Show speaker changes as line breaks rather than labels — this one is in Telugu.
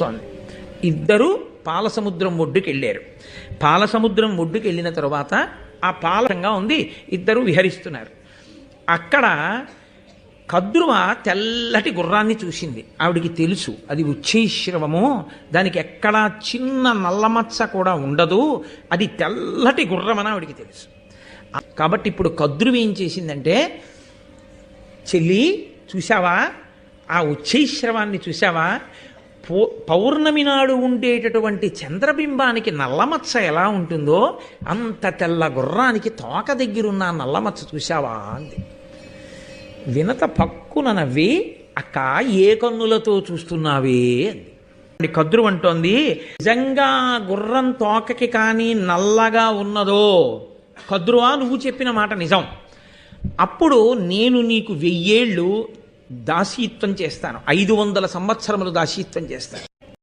తోంది ఇద్దరు పాలసముద్రం ఒడ్డుకి వెళ్ళారు పాలసముద్రం ఒడ్డుకి వెళ్ళిన తర్వాత ఆ పాలంగా ఉంది ఇద్దరు విహరిస్తున్నారు. అక్కడ కద్రువ తెల్లటి గుర్రాన్ని చూసింది. ఆవిడికి తెలుసు అది ఉచ్చైశ్రవము దానికి ఎక్కడా చిన్న నల్లమచ్చ కూడా ఉండదు అది తెల్లటి గుర్రమని ఆవిడికి తెలుసు. కాబట్టి ఇప్పుడు కద్రువ ఏం చేసిందంటే చెల్లి చూసావా ఆ ఉచ్చైశ్రవాన్ని చూసావా పౌ పౌర్ణమి నాడు ఉండేటటువంటి చంద్రబింబానికి నల్లమచ్చ ఎలా ఉంటుందో అంత తెల్ల గుర్రానికి తోక దగ్గరున్న నల్లమచ్చ చూశావా అంది. వినత పక్కున నవ్వి అక్క ఏ కన్నులతో చూస్తున్నావే? అంది. కద్రు అంటోంది నిజంగా గుర్రం తోకకి కానీ నల్లగా ఉన్నదో? కద్రువా నువ్వు చెప్పిన మాట నిజం. అప్పుడు నేను నీకు వెయ్యేళ్ళు దాసీత్వం చేస్తాను. ఐదు వందల సంవత్సరములు దాసీత్వం చేస్తాను.